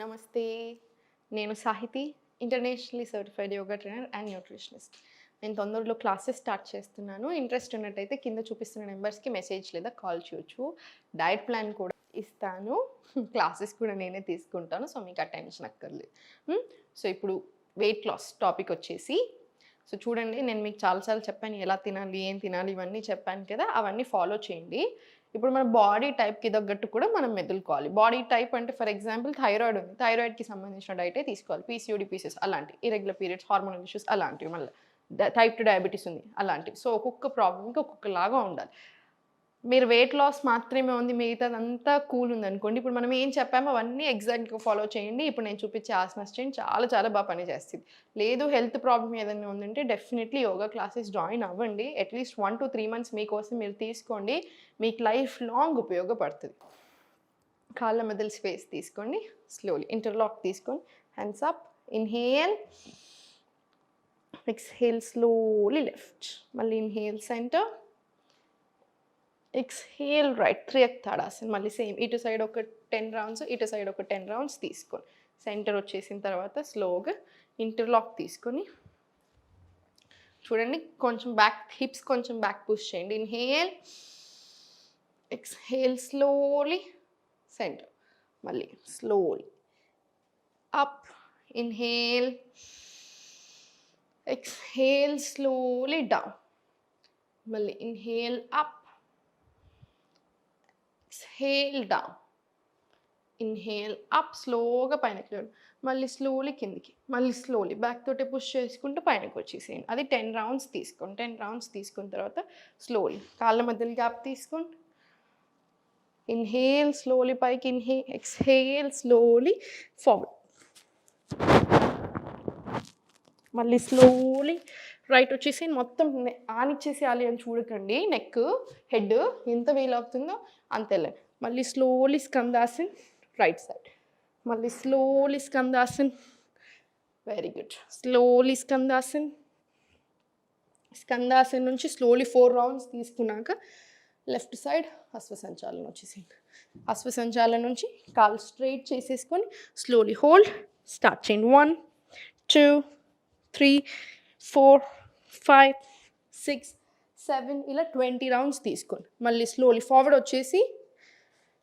నమస్తే. నేను Sahithi internationally certified yoga trainer and nutritionist. నేను తొందరలో క్లాసెస్ స్టార్ట్ చేస్తున్నాను. ఇంట్రెస్ట్ ఉన్నట్టయితే కింద చూపిస్తున్న నెంబర్స్కి మెసేజ్ లేదా కాల్ చేయొచ్చు. డైట్ ప్లాన్ కూడా ఇస్తాను. క్లాసెస్ కూడా నేనే తీసుకుంటాను. సో మీకు అటెన్షన్ అక్కర్లేదు. సో ఇప్పుడు వెయిట్ లాస్ టాపిక్ వచ్చేసి సో చూడండి నేను మీకు చాలాసార్లు చెప్పాను ఎలా తినాలి ఏం తినాలి ఇవన్నీ చెప్పాను కదా అవన్నీ ఫాలో చేయండి. ఇప్పుడు మన బాడీ టైప్కి తగ్గట్టు కూడా మనం మెదులుకోవాలి. బాడీ టైప్ అంటే ఫర్ ఎగ్జాంపుల్ థైరాయిడ్ ఉంది. థైరాయిడ్కి సంబంధించిన డైటే తీసుకోవాలి. పీసీఓడి పీసెస్ అలాంటి ఇరెగ్యులర్ పీరియడ్స్ హార్మోనల్ ఇష్యూస్ అలాంటివి మళ్ళీ. టైప్ టు డయాబెటీస్ ఉంది అలాంటివి. సో ఒక్కొక్క ప్రాబ్లమ్కి ఒక్కొక్కలాగా ఉండాలి. మీరు వెయిట్ లాస్ మాత్రమే ఉంది మిగతాదంతా కూల్ ఉంది అనుకోండి ఇప్పుడు మనం ఏం చెప్పామో అవన్నీ ఎగ్జాక్ట్గా ఫాలో చేయండి. ఇప్పుడు నేను చూపించే ఆసనాస్ చేయండి చాలా చాలా బాగా పనిచేస్తుంది. లేదు హెల్త్ ప్రాబ్లం ఏదైనా ఉందంటే డెఫినెట్లీ యోగా క్లాసెస్ జాయిన్ అవ్వండి. At least one two three months మీకోసం మీరు తీసుకోండి. మీకు లైఫ్ లాంగ్ ఉపయోగపడుతుంది. కాళ్ళ మెదల్ స్పేస్ తీసుకోండి. స్లోలీ ఇంటర్లాక్ తీసుకొని hands up inhale exhale slowly left మళ్ళీ ఇన్హేల్ సెంటర్ ఎక్స్హేల్ రైట్ త్రియక్ తాడాసన్ మళ్ళీ సేమ్ ఇటు సైడ్ ఒక టెన్ రౌండ్స్ ఇటు సైడ్ ఒక టెన్ రౌండ్స్ తీసుకొని సెంటర్ వచ్చేసిన తర్వాత స్లోగా ఇంటర్లాక్ తీసుకొని చూడండి కొంచెం బ్యాక్ హిప్స్ కొంచెం బ్యాక్ పుష్ చేయండి. ఇన్హేల్ ఎక్స్హేల్ స్లోలీ సెంటర్ మళ్ళీ slowly up inhale exhale slowly down మళ్ళీ inhale up exhale down inhale up స్లోగా పైనకి చూడండి మళ్ళీ స్లోలీ కిందికి మళ్ళీ స్లోలీ బ్యాక్ తోటి పుష్ చేసుకుంటూ పైనకి వచ్చేసేయండి. అది టెన్ రౌండ్స్ తీసుకోండి. టెన్ రౌండ్స్ తీసుకున్న తర్వాత స్లోలీ కాళ్ళ మధ్యలో గ్యాప్ తీసుకోండి. ఇన్హేల్ స్లోలీ పైకి ఇన్హే ఎక్స్హేల్ స్లోలీ ఫార్వర్డ్ మళ్ళీ స్లోలీ రైట్ వచ్చేసి మొత్తం ఆన్ ఆనిచ్చేసేయాలి అని చూడకండి. నెక్ హెడ్ ఎంత వీల్ అవుతుందో అంత మళ్ళీ స్లోలీ స్కందాసన్ రైట్ సైడ్ మళ్ళీ స్లోలీ స్కందాసన్ వెరీ గుడ్ స్లోలీ స్కందాసన్ స్కందాసన్ నుంచి స్లోలీ ఫోర్ రౌండ్స్ తీసుకున్నాక లెఫ్ట్ సైడ్ అశ్వసంచాలనం వచ్చేసింది. అశ్వసంచాలనం నుంచి కాలు స్ట్రైట్ చేసేసుకొని స్లోలీ హోల్డ్ స్టార్ట్ చేయండి one two three four five six seven ఇలా ట్వంటీ రౌండ్స్ తీసుకోండి మళ్ళీ స్లోలీ ఫార్వర్డ్ వచ్చేసి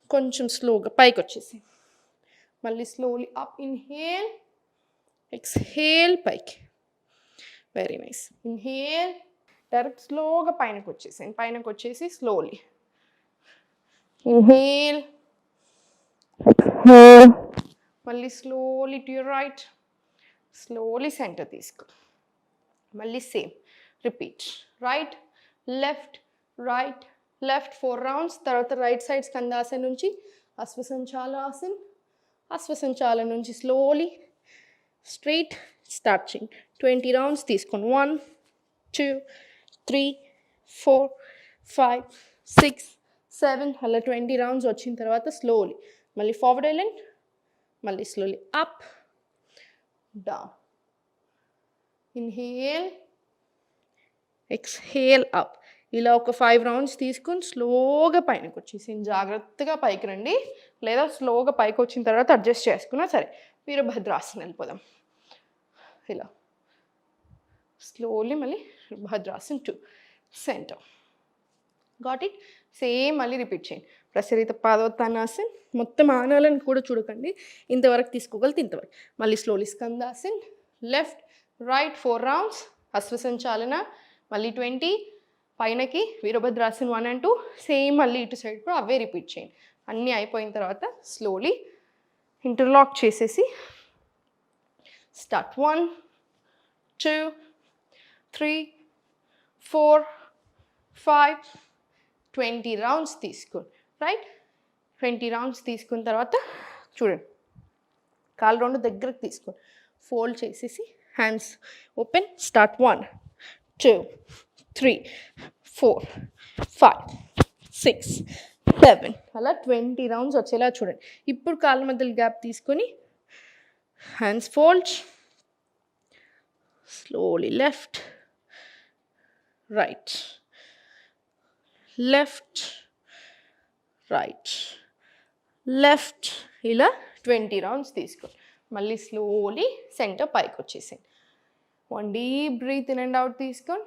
కొంచెం స్లోగా పైకి వచ్చేసి మళ్ళీ స్లోలీ అప్ ఇన్హేల్ ఎక్స్హేల్ పైకి. వెరీ నైస్ ఇన్హేల్ డైరెక్ట్ స్లోగా పైనకి వచ్చేసాను పైనకి వచ్చేసి స్లోలీ ఇన్హేల్ మళ్ళీ slowly to your right slowly center తీసుకో మళ్ళీ same repeat right left right left four rounds తర్వాత రైట్ సైడ్ స్కందాసన్ నుంచి అశ్వసంచాలాసన్ అశ్వసంచాల నుంచి స్లోలీ స్ట్రైట్ స్టార్ట్ చేయండి ట్వంటీ రౌండ్స్ తీసుకోండి one two three four five six seven అలా ట్వంటీ రౌండ్స్ వచ్చిన తర్వాత స్లోలీ మళ్ళీ ఫార్వర్డ్ వెళ్ళండి మళ్ళీ slowly up down. Inhale, exhale up ఇలా ఒక ఫైవ్ రౌండ్స్ తీసుకొని స్లోగా పైనకి వచ్చేసి జాగ్రత్తగా పైకి రండి. లేదా స్లోగా పైకి వచ్చిన తర్వాత అడ్జస్ట్ చేసుకున్నా సరే వీరభద్రాసనం వెళ్ళిపోదాం. ఇలా. స్లోలీ మళ్ళీ భద్రాసన్ to center got it same మళ్ళీ రిపీట్ చేయండి. ప్రసరిత పాదోత్తానాసన్ మొత్తం ఆనాలను కూడా చూడకండి. ఇంతవరకు తీసుకోగలితే ఇంతవరకు మళ్ళీ స్లోలీ స్కందాసన్. లెఫ్ట్ రైట్ ఫోర్ రౌండ్స్ అశ్వసంచాలన మళ్ళీ ట్వంటీ పైనకి వీరభద్రాసన్ వన్ అండ్ టూ సేమ్ మళ్ళీ ఇటు సైడ్ కూడా అవే రిపీట్ చేయండి. అన్నీ అయిపోయిన తర్వాత స్లోలీ ఇంటర్లాక్ చేసేసి start one two three four five twenty rounds తీసుకోండి. రైట్ ట్వంటీ రౌండ్స్ తీసుకున్న తర్వాత చూడండి. కాలు రెండు దగ్గరకు తీసుకోండి ఫోల్డ్ చేసేసి hands open start one two three four five six seven అలా ట్వంటీ రౌండ్స్ వచ్చేలా చూడండి. ఇప్పుడు కాళ్ళ మధ్యలో గ్యాప్ తీసుకొని hands fold slowly left right left right left ఇలా ట్వంటీ రౌండ్స్ తీసుకోండి మళ్ళీ స్లోలీ సెంటర్ పైకి వచ్చేసింది one deep breath in and out తీసుకొని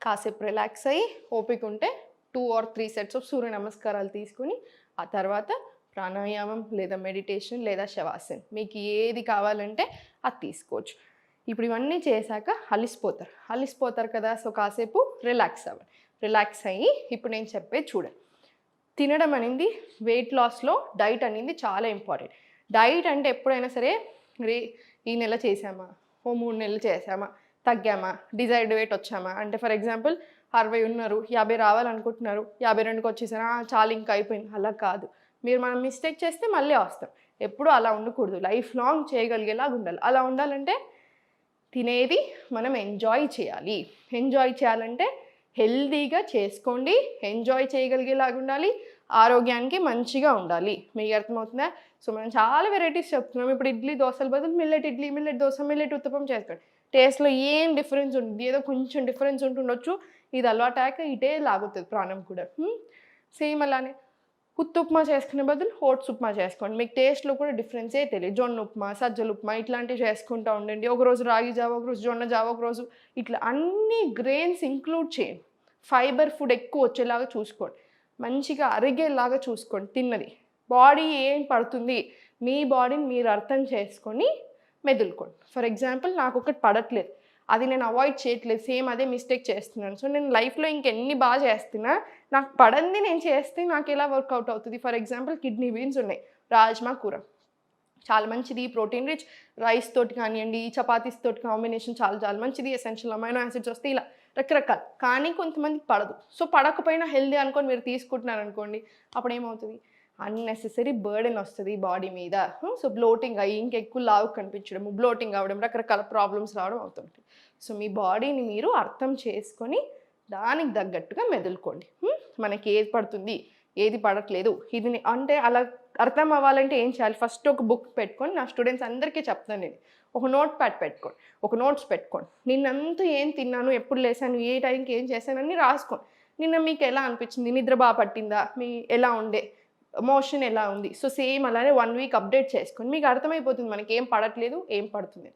కాసేపు రిలాక్స్ అయ్యి ఓపిక ఉంటే two or three sets of సూర్య నమస్కారాలు తీసుకుని ఆ తర్వాత ప్రాణాయామం లేదా మెడిటేషన్ లేదా శవాసన్. మీకు ఏది కావాలంటే అది తీసుకోవచ్చు. ఇప్పుడు ఇవన్నీ చేశాక అలిసిపోతారు. అలిసిపోతారు కదా సో కాసేపు రిలాక్స్ అవ్వండి. రిలాక్స్ అయ్యి ఇప్పుడు నేను చెప్పేది చూడండి. తినడం అనేది వెయిట్ లాస్లో డైట్ అనేది చాలా ఇంపార్టెంట్ డైట్ అంటే ఎప్పుడైనా సరే రే ఈ నెల చేసామా ఓ మూడు నెలలు చేసామా తగ్గామా? డిజైర్డ్ వెయిట్ వచ్చామా? అంటే ఫర్ ఎగ్జాంపుల్ అరవై ఉన్నారు యాభై రావాలనుకుంటున్నారు యాభై రెండుకి వచ్చేసారా "ఆ, చాలా ఇంకా అయిపోయింది. అలా కాదు. మీరు మనం మిస్టేక్ చేస్తే మళ్ళీ వస్తాం. ఎప్పుడు అలా ఉండకూడదు. లైఫ్ లాంగ్ చేయగలిగేలాగా ఉండాలి. అలా ఉండాలంటే తినేది మనం ఎంజాయ్ చేయాలి. ఎంజాయ్ చేయాలంటే హెల్దీగా చేసుకోండి ఎంజాయ్ చేయగలిగేలాగా ఉండాలి ఆరోగ్యానికి మంచిగా ఉండాలి. మీకు అర్థమవుతుందా? సో మనం చాలా వెరైటీస్ చెప్తున్నాం. ఇప్పుడు ఇడ్లీ దోశల బదులు millet idli millet dosa millet uttapam చేసుకోండి. టేస్ట్లో ఏం డిఫరెన్స్ ఉంటుంది? ఏదో కొంచెం డిఫరెన్స్ ఉంటుండొచ్చు. ఇది అలవాటాక ఇటే లాగుతుంది ప్రాణం కూడా. సేమ్ అలానే ఉత్త ఉప్మా చేసుకునే బదులు ఓట్స్ ఉప్మా చేసుకోండి. మీకు టేస్ట్లో కూడా డిఫరెన్సే తెలియదు. జొన్న ఉప్మా సజ్జల ఉప్మా ఇట్లాంటివి చేసుకుంటూ ఉండండి. ఒకరోజు రాగి జావ ఒకరోజు జొన్న జావ ఒకరోజు ఇట్లా అన్ని గ్రెయిన్స్ ఇంక్లూడ్ చేయండి. ఫైబర్ ఫుడ్ ఎక్కువ వచ్చేలాగా చూసుకోండి. మంచిగా అరిగేలాగా చూసుకోండి తిన్నది. బాడీ ఏం పడుతుంది మీ బాడీని మీరు అర్థం చేసుకొని మెదులుకోండి. ఫర్ ఎగ్జాంపుల్ నాకు ఒకటి పడట్లేదు. అది నేను అవాయిడ్ చేయట్లేదు సేమ్ అదే మిస్టేక్ చేస్తున్నాను. సో నేను లైఫ్లో ఇంకెన్ని బాగా చేస్తున్నా నాకు పడంది నేను చేస్తే నాకు ఎలా వర్కౌట్ అవుతుంది? ఫర్ ఎగ్జాంపుల్ కిడ్నీ బీన్స్ ఉన్నాయి రాజ్మా కూర. చాలా మంచిది ప్రోటీన్ రిచ్. రైస్ తోటి కానివ్వండి చపాతీస్ తోటి కాంబినేషన్ చాలా చాలా మంచిది. ఎసెన్షియల్ అమైనో యాసిడ్స్ వస్తే ఇలా. రకరకాలు. కానీ కొంతమందికి పడదు. సో పడకపోయినా హెల్దీ అనుకొని మీరు తీసుకుంటున్నారు అనుకోండి అప్పుడు ఏమవుతుంది అన్నెసెసరీ బర్డెన్ వస్తుంది బాడీ మీద. సో బ్లోటింగ్ అయ్యి ఇంకెక్కువ లావు కనిపించడం బ్లోటింగ్ అవ్వడం రకరకాల ప్రాబ్లమ్స్ రావడం అవుతుంటాయి. సో మీ బాడీని మీరు అర్థం చేసుకొని దానికి తగ్గట్టుగా మెదులుకోండి. మనకి ఏది పడుతుంది ఏది పడట్లేదు ఇది అంటే అలా అర్థం అవ్వాలంటే ఏం చేయాలి? ఫస్ట్ ఒక బుక్ పెట్టుకొని నా స్టూడెంట్స్ అందరికీ చెప్తాను నేను. ఒక నోట్ ప్యాడ్ పెట్టుకోండి. ఒక నోట్స్ పెట్టుకోండి. నిన్నంతా ఏం తిన్నాను? ఎప్పుడు లేసాను? ఏ టైంకి ఏం చేశానని రాసుకోండి. నిన్న మీకు ఎలా అనిపించింది? నిద్ర బాగా పట్టిందా? మీ ఎలా ఉండే? మోషన్ ఎలా ఉంది? సో సేమ్ అలానే వన్ వీక్ అప్డేట్ చేసుకొని మీకు అర్థమైపోతుంది మనకి ఏం పడట్లేదు ఏం పడుతుంది.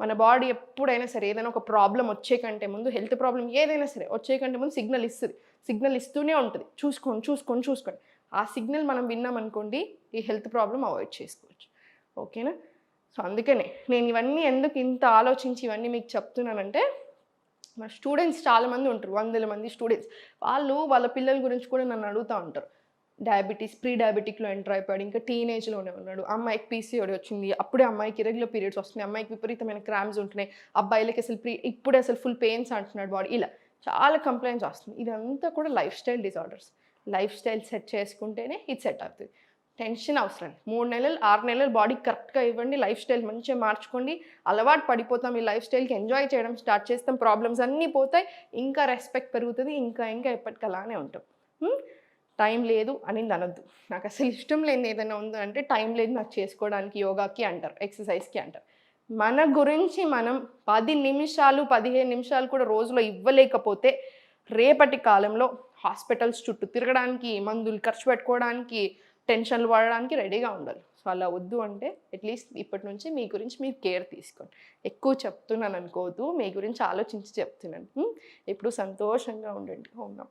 మన బాడీ ఎప్పుడైనా సరే ఏదైనా ఒక ప్రాబ్లం వచ్చే కంటే ముందు హెల్త్ ప్రాబ్లం ఏదైనా సరే వచ్చే కంటే ముందు సిగ్నల్ ఇస్తుంది. సిగ్నల్ ఇస్తూనే ఉంటుంది. చూసుకోండి చూసుకోండి చూసుకోండి. ఆ సిగ్నల్ మనం విన్నాం అనుకోండి ఈ హెల్త్ ప్రాబ్లం అవాయిడ్ చేసుకోవచ్చు. ఓకేనా? సో అందుకనే నేను ఇవన్నీ ఎందుకు ఇంత ఆలోచించి ఇవన్నీ మీకు చెప్తున్నానంటే మా స్టూడెంట్స్ చాలామంది ఉంటారు వందల మంది స్టూడెంట్స్. వాళ్ళు వాళ్ళ పిల్లల గురించి కూడా నన్ను అడుగుతూ ఉంటారు. డయాబెటీస్ ప్రీ డయాబెటిక్లో ఎంటర్ అయిపోయాడు ఇంకా టీనేజ్లోనే ఉన్నాడు. అమ్మాయికి పీసీఓడి వచ్చింది అప్పుడే అమ్మాయికి రెగ్యులర్ పీరియడ్స్ వస్తున్నాయి అమ్మాయికి విపరీతమైన క్రామ్స్ ఉంటున్నాయి అబ్బాయిలకి అసలు ప్రీ ఇప్పుడే అసలు ఫుల్ పెయిన్స్ అంటున్నాడు బాడీ ఇలా చాలా కంప్లైంట్స్ వస్తుంది ఇదంతా కూడా lifestyle disorders lifestyle set చేసుకుంటేనే ఇది సెట్ అవుతుంది. టెన్షన్ అవసరం. మూడు నెలలు ఆరు నెలలు బాడీకి కరెక్ట్గా ఇవ్వండి లైఫ్ స్టైల్ మంచిగా మార్చుకోండి అలవాటు పడిపోతాం ఈ లైఫ్ స్టైల్కి ఎంజాయ్ చేయడం స్టార్ట్ చేస్తాం ప్రాబ్లమ్స్ అన్నీ పోతాయి ఇంకా రెస్పెక్ట్ పెరుగుతుంది ఇంకా ఇంకా ఎప్పటికలానే ఉంటాం. టైం లేదు అని అనొద్దు. నాకు అసలు ఇష్టం లేని ఏదైనా ఉందో అంటే టైం లేదు నాకు చేసుకోవడానికి యోగాకి అంటారు ఎక్సర్సైజ్కి అంటారు. మన గురించి మనం పది నిమిషాలు పదిహేను నిమిషాలు కూడా రోజులో ఇవ్వలేకపోతే రేపటి కాలంలో హాస్పిటల్స్ చుట్టూ తిరగడానికి మందులు ఖర్చు పెట్టుకోవడానికి టెన్షన్లు పడడానికి రెడీగా ఉండాలి. సో అలా వద్దు అంటే అట్లీస్ట్ ఇప్పటి నుంచి మీ గురించి మీరు కేర్ తీసుకోండి. ఎక్కువ చెప్తున్నాను అనుకోవద్దు మీ గురించి ఆలోచించి చెప్తున్నాను. ఇప్పుడు ఎప్పుడు సంతోషంగా ఉండండి. ఓం నమ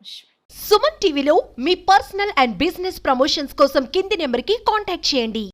సుమన్ టీవీలో మీ పర్సనల్ అండ్ బిజినెస్ ప్రమోషన్స్ కోసం కింది నెంబర్కి కాంటాక్ట్ చేయండి.